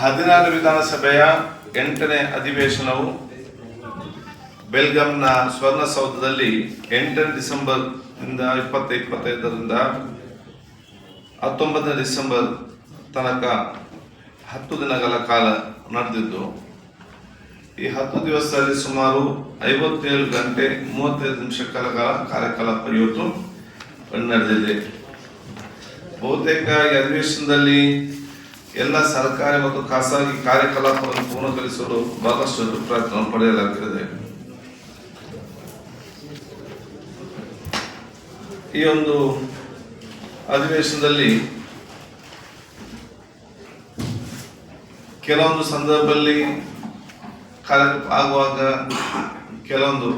ಹದಿನಾರು ವಿಧಾನಸಭೆಯ ಎಂಟನೇ ಅಧಿವೇಶನವು ಬೆಲ್ಗಾಂನ ಸ್ವರ್ಣಸೌಧದಲ್ಲಿ ಎಂಟನೇ ಡಿಸೆಂಬರ್ ಇಂದ ಇಪ್ಪತ್ತ ಇಪ್ಪತ್ತೈದರಿಂದ ಹತ್ತೊಂಬತ್ತನೇ ಡಿಸೆಂಬರ್ ತನಕ ಹತ್ತು ದಿನಗಳ ಕಾಲ ನಡೆದಿದ್ದು, ಈ ಹತ್ತು ದಿವಸದಲ್ಲಿ ಸುಮಾರು ಐವತ್ತೇಳು ಗಂಟೆ ಮೂವತ್ತೈದು ನಿಮಿಷಗಳ ಕಾಲ ಕಾರ್ಯಕಲಾಪ ಇವತ್ತು ನಡೆದಿದೆ. ಬಹುತೇಕ ಅಧಿವೇಶನದಲ್ಲಿ ಎಲ್ಲ ಸರ್ಕಾರಿ ಮತ್ತು ಖಾಸಗಿ ಕಾರ್ಯಕಲಾಪವನ್ನು ಪೂರ್ಣಗೊಳಿಸಲು ಬಹಳಷ್ಟು ಪ್ರಯತ್ನ ಪಡೆಯಲಾಗುತ್ತದೆ ಈ ಒಂದು ಅಧಿವೇಶನದಲ್ಲಿ ಕೆಲವೊಂದು ಸಂದರ್ಭದಲ್ಲಿ ಕಾರ್ಯ ಆಗುವಾಗ ಕೆಲವೊಂದು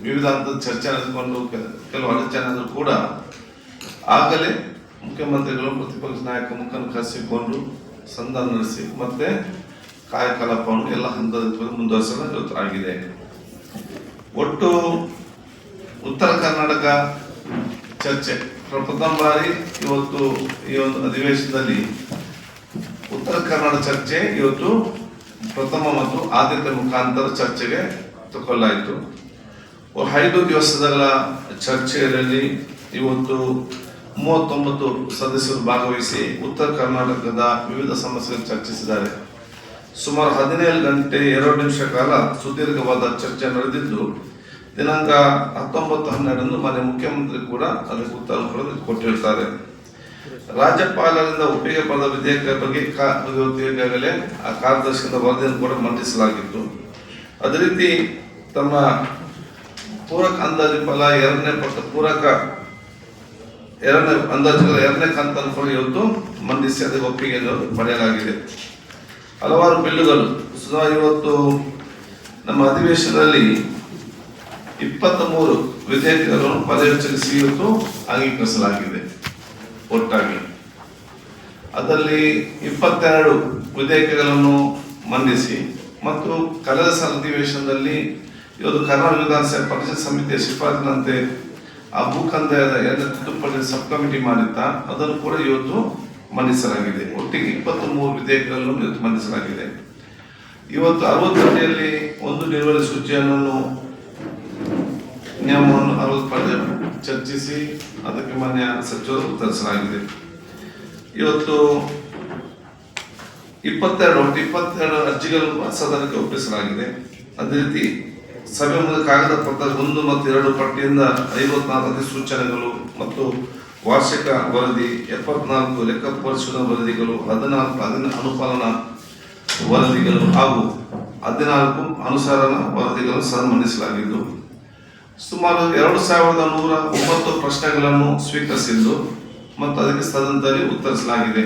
ವಿವಿಧ ಹಂತದ ಚರ್ಚೆ ನಡೆಸಿಕೊಂಡು ಕೆಲವು ಅಡಚಣೆ ಕೂಡ ಆಗಲೇ ಮುಖ್ಯಮಂತ್ರಿಗಳು ಪ್ರತಿಪಕ್ಷ ನಾಯಕ ಮುಖಂಡ ಕರೆಸಿಕೊಂಡು ಸಂಧಾನ ನಡೆಸಿ, ಮತ್ತೆ ಕಾರ್ಯಕಲಾಪವನ್ನು ಎಲ್ಲ ಹಂತದಲ್ಲಿ ಮುಂದುವರಿಸಲು ಇವತ್ತು ಆಗಿದೆ. ಒಟ್ಟು ಉತ್ತರ ಕರ್ನಾಟಕ ಚರ್ಚೆ. ಪ್ರಥಮ ಬಾರಿ ಇವತ್ತು ಈ ಒಂದು ಅಧಿವೇಶನದಲ್ಲಿ ಉತ್ತರ ಕರ್ನಾಟಕ ಚರ್ಚೆ ಇವತ್ತು ಪ್ರಥಮ ಮತ್ತು ಆದ್ಯತೆ ಮುಖಾಂತರ ಚರ್ಚೆಗೆ ತಗೊಳ್ಳಾಯಿತು ಐದು ದಿವಸಗಳ ಚರ್ಚೆಯಲ್ಲಿ ಇವತ್ತು ಮೂವತ್ತೊಂಬತ್ತು ಸದಸ್ಯರು ಭಾಗವಹಿಸಿ ಉತ್ತರ ಕರ್ನಾಟಕದ ವಿವಿಧ ಸಮಸ್ಯೆಗಳನ್ನು ಚರ್ಚಿಸಿದ್ದಾರೆ. ಸುಮಾರು ಹದಿನೇಳು ಗಂಟೆ ಎರಡು ನಿಮಿಷ ಕಾಲ ಸುದೀರ್ಘವಾದ ಚರ್ಚೆ ನಡೆದಿದ್ದು, ದಿನಾಂಕ ಹತ್ತೊಂಬತ್ತು ಹನ್ನೆರಡರಂದು ಮನೆ ಮುಖ್ಯಮಂತ್ರಿ ಕೂಡ ಅದಕ್ಕೆ ಉತ್ತರ ಕೊಟ್ಟಿರ್ತಾರೆ ರಾಜ್ಯಪಾಲರಿಂದ ಒಪ್ಪಿಗೆ ಪಡೆದ ವಿಧೇಯಕ ಬಗ್ಗೆ ಈಗಾಗಲೇ ಆ ಕಾರ್ಯದರ್ಶಿಯಿಂದ ವರದಿಯನ್ನು ಕೂಡ ಮಂಡಿಸಲಾಗಿತ್ತು. ಅದೇ ರೀತಿ ತಮ್ಮ ಪೂರಕ ಅಂದಾಜು ಫಲ ಎರಡನೇ ಪಟ್ಟ ಪೂರಕ ಎರಡನೇ ಅಂದಾಜುಗಳ ಎರಡನೇ ಕಂತನ್ನು ಇವತ್ತು ಮಂಡಿಸಿ ಅದಕ್ಕೆ ಒಪ್ಪಿಗೆಯನ್ನು ಪಡೆಯಲಾಗಿದೆ. ಹಲವಾರು ಬಿಲ್ಲುಗಳು. ಸುಮಾರು ಇವತ್ತು ನಮ್ಮ ಅಧಿವೇಶನದಲ್ಲಿ ಇಪ್ಪತ್ತ ಮೂರು ವಿಧೇಯಕಗಳನ್ನು ಪರ್ಯಾಲೋಚಿಸಿ ಇವತ್ತು ಅಂಗೀಕರಿಸಲಾಗಿದೆ. ಒಟ್ಟಾಗಿ. ಅದರಲ್ಲಿ ಇಪ್ಪತ್ತೆರಡು ವಿಧೇಯಕಗಳನ್ನು ಮಂಡಿಸಿ ಮತ್ತು ಕಳೆದ ಅಧಿವೇಶನದಲ್ಲಿ ಇವತ್ತು ಕರ್ನಾಟಕ ವಿಧಾನಸಭೆ ಪರಿಷತ್ ಸಮಿತಿಯ ಶಿಫಾರಸಿನಂತೆ ಆ ಭೂಕಂದಾಯದ ಎಲ್ಲ ತಿದ್ದುಪಡಿ ಸಬ್ ಕಮಿಟಿ ಮಾಡಿದ್ದ ಅದನ್ನು ಕೂಡ ಇವತ್ತು ಮಂಡಿಸಲಾಗಿದೆ. ಒಟ್ಟಿಗೆ ಇಪ್ಪತ್ತ್ ಮೂರು ವಿಧೇಯಕಗಳನ್ನು ಇವತ್ತು ಮಂಡಿಸಲಾಗಿದೆ. ಇವತ್ತು ಅರವತ್ತು ಅಡಿಯಲ್ಲಿ ಒಂದು ನಿರ್ವಹಣೆ ಸೂಚಿಯನ್ನು, ನಿಯಮವನ್ನು ಅರವತ್ತು ಚರ್ಚಿಸಿ, ಅದಕ್ಕೆ ಮಾನ್ಯ ಸಚಿವರು ಉತ್ತರಿಸಲಾಗಿದೆ. ಇವತ್ತು ಇಪ್ಪತ್ತೆರಡು, ಒಟ್ಟು ಇಪ್ಪತ್ತೆರಡು ಅರ್ಜಿಗಳನ್ನು ಸದನಕ್ಕೆ ಒಪ್ಪಿಸಲಾಗಿದೆ. ಅದೇ ರೀತಿ ಸಭೆ ಕಾಗದ ಪತ್ರ ಒಂದು ಮತ್ತು ಎರಡು ಪಟ್ಟಿಯಿಂದ ಐವತ್ನಾಲ್ಕು ಅಧಿಸೂಚನೆಗಳು ಮತ್ತು ವಾರ್ಷಿಕ ವರದಿ, ಎಪ್ಪತ್ನಾಲ್ಕು ಲೆಕ್ಕ ಪರಿಶೋಧನಾ ವರದಿಗಳು, ಹದಿನಾಲ್ಕು ಅದಿನ ಅನುಪಾಲನಾ ವರದಿಗಳು ಹಾಗೂ ಹದಿನಾಲ್ಕು ಅನುಸರಣ ವರದಿಗಳನ್ನು ಸಹ ಮಂಡಿಸಲಾಗಿದ್ದು ಸುಮಾರು ಎರಡು ಸಾವಿರದ ನೂರ ಒಂಬತ್ತು ಪ್ರಶ್ನೆಗಳನ್ನು ಸ್ವೀಕರಿಸಿದ್ದು ಮತ್ತು ಅದಕ್ಕೆ ಸದನದಲ್ಲಿ ಉತ್ತರಿಸಲಾಗಿದೆ.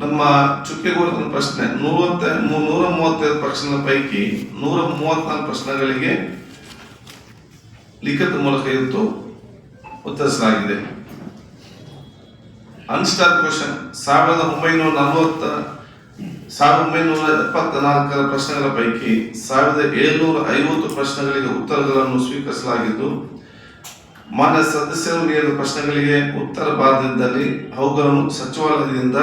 ನಮ್ಮ ಚುಕ್ಕೆಗೂರಿನ ಪ್ರಶ್ನೆ, ನೂರತ್ತ ನೂರ ಮೂವತ್ತೈದು ಪ್ರಶ್ನೆ ಪೈಕಿ ನೂರ ಮೂವತ್ನಾಲ್ಕು ಪ್ರಶ್ನೆಗಳಿಗೆ ಲಿಖಿತ ಮೂಲಕ ಇವತ್ತು ಉತ್ತರಿಸಲಾಗಿದೆ. ಅನ್ಸ್ಟಾರ್ ಕ್ವಶನ್ ಸಾವಿರದ ಒಂಬೈನೂರ ನಲವತ್ತ, ಸಾವಿರದ ಒಂಬೈನೂರ ಎಪ್ಪತ್ತ ನಾಲ್ಕರ ಪ್ರಶ್ನೆಗಳ ಪೈಕಿ ಸಾವಿರದ ಏಳ್ನೂರ ಐವತ್ತು ಪ್ರಶ್ನೆಗಳಿಗೆ ಉತ್ತರಗಳನ್ನು ಸ್ವೀಕರಿಸಲಾಗಿದ್ದು, ಮಾನ್ಯ ಸದಸ್ಯರು ನೀಡಿದ ಪ್ರಶ್ನೆಗಳಿಗೆ ಉತ್ತರ ಬಾರದಿದ್ದಲ್ಲಿ ಅವುಗಳನ್ನು ಸಚಿವಾಲಯದಿಂದ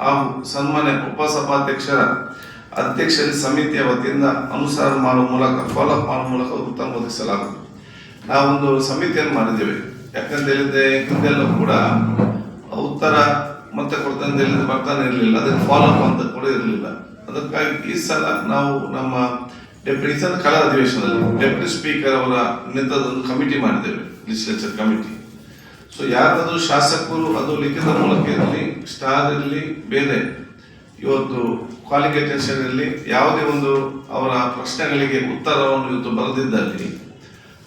ಹಾಗೂ ಸನ್ಮಾನ್ಯ ಉಪಸಭಾಧ್ಯಕ್ಷರ ಅಧ್ಯಕ್ಷ ಸಮಿತಿಯ ವತಿಯಿಂದ ಅನುಸಾರ ಮಾಡುವ ಮೂಲಕ ಫಾಲೋಅಪ್ ಮಾಡುವ ಮೂಲಕ ಉತ್ತಮ ಒದಗಿಸಲಾಗುತ್ತದೆ ನಾವೊಂದು ಸಮಿತಿಯನ್ನು ಮಾಡಿದ್ದೇವೆ. ಯಾಕಂತ ಹೇಳಿದ್ರೆ, ಹಿಂದೆಲ್ಲ ಕೂಡ ಉತ್ತರ ಮತ್ತೆ ಕೊಡ್ತಾನೆ ಹೇಳಿದ್ರೆ ಬರ್ತಾನೆ ಇರಲಿಲ್ಲ. ಅದಕ್ಕೆ ಫಾಲೋ ಅಪ್ ಅಂತ ಕೂಡ ಇರಲಿಲ್ಲ. ಅದಕ್ಕಾಗಿ ಈ ಸಲ ನಾವು ನಮ್ಮ ಡೆಪ್ಯೂಟಿ ಕಲಾ ಅಧಿವೇಶನದಲ್ಲಿ ಡೆಪ್ಯೂಟಿ ಸ್ಪೀಕರ್ ಅವರ ನೇತೃತ್ವದ ಒಂದು ಕಮಿಟಿ ಮಾಡಿದ್ದೇವೆ. ಲೆಜಿಸ್ಲೇಚರ್ ಕಮಿಟಿ ಸೊ ಯಾರಾದರೂ ಶಾಸಕರು ಅದು ಲಿಖಿತ ಮೂಲಕ ಇರಲಿ ಸ್ಟಾರ್ ಇರಲಿ, ಬೇರೆ ಇವತ್ತು ಕ್ವಾಲಿಫಿಕೇಶನ್ ಇರಲಿ, ಯಾವುದೇ ಒಂದು ಅವರ ಪ್ರಶ್ನೆಗಳಿಗೆ ಉತ್ತರವನ್ನು ಇವತ್ತು ಬರೆದಿದ್ದಲ್ಲಿ,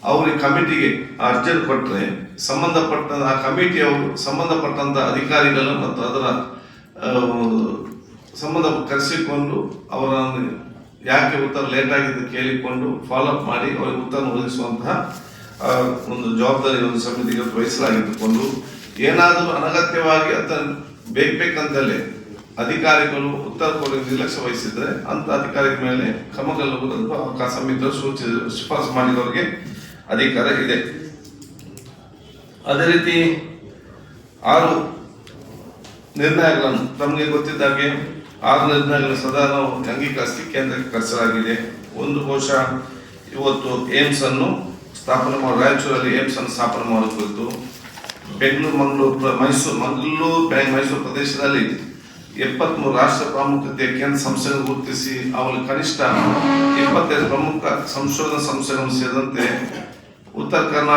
ಅವರಿಗೆ ಕಮಿಟಿಗೆ ಅರ್ಜೆಂಟ್ ಕೊಟ್ಟರೆ ಸಂಬಂಧಪಟ್ಟ, ಆ ಕಮಿಟಿಯವರು ಸಂಬಂಧಪಟ್ಟಂಥ ಅಧಿಕಾರಿಗಳು ಮತ್ತು ಅದರ ಸಂಬಂಧ ಕರೆಸಿಕೊಂಡು ಅವರ ಯಾಕೆ ಉತ್ತರ ಲೇಟ್ ಆಗಿದೆ ಕೇಳಿಕೊಂಡು ಫಾಲೋ ಅಪ್ ಮಾಡಿ ಅವರಿಗೆ ಉತ್ತರ ಒದಗಿಸುವಂತಹ ಒಂದು ಜವಾಬ್ದಾರಿ ಒಂದು ಸಮಿತಿಗೆ ವಹಿಸಲಾಗಿದ್ದುಕೊಂಡು ಏನಾದರೂ ಅನಗತ್ಯವಾಗಿ ಅಂತ ಬೇಕು ಬೇಕಂತಲೇ ಅಧಿಕಾರಿಗಳು ಉತ್ತರ ಕೊಡಲು ನಿರ್ಲಕ್ಷ್ಯ ವಹಿಸಿದ್ರೆ ಅಂತ ಅಧಿಕಾರಿಗಳ ಮೇಲೆ ಕ್ರಮಗೊಳ್ಳುವುದನ್ನು ಆ ಸಮಿತಿಯು ಸೂಚಿ ಶಿಫಾರಸು ಮಾಡಿದವರಿಗೆ ಅಧಿಕಾರ ಇದೆ. ಅದೇ ರೀತಿ ಆರು ನಿರ್ಣಯಗಳನ್ನು ತಮಗೆ ಗೊತ್ತಿದ್ದಾಗೆ ಆರು ನಿರ್ಣಯಗಳನ್ನು ಸದಾ ನಾವು ಅಂಗೀಕರಿಸಿ ಕೇಂದ್ರಕ್ಕೆ ಕರೆಸಲಾಗಿದೆ. ಒಂದು ಕೋಶ ಇವತ್ತು ಏಮ್ಸ್ ಅನ್ನು ಸ್ಥಾಪನೆ ಮಾಡಿ ರಾಯಚೂರಲ್ಲಿ ಏಮ್ಸ್ ಅನ್ನು ಸ್ಥಾಪನೆ ಮಾಡೋದು ಕುರಿತು ಬೆಂಗಳೂರು, ಮಂಗಳೂರು ಮೈಸೂರು ಮಂಗಳೂರು ಮೈಸೂರು ಪ್ರದೇಶದಲ್ಲಿ ಎಪ್ಪತ್ಮೂರು ರಾಷ್ಟ್ರ ಪ್ರಾಮುಖ್ಯತೆಯ ಕೇಂದ್ರ ಸಂಸ್ಥೆಗಳನ್ನು ಗುರುತಿಸಿ ಅವರಲ್ಲಿ ಕನಿಷ್ಠ ಇಪ್ಪತ್ತೈದು ಪ್ರಮುಖ ಸಂಶೋಧನಾ ಸಂಸ್ಥೆಗಳನ್ನು ಸೇರಿದಂತೆ ಉತ್ತರ ಕರ್ನಾಟಕ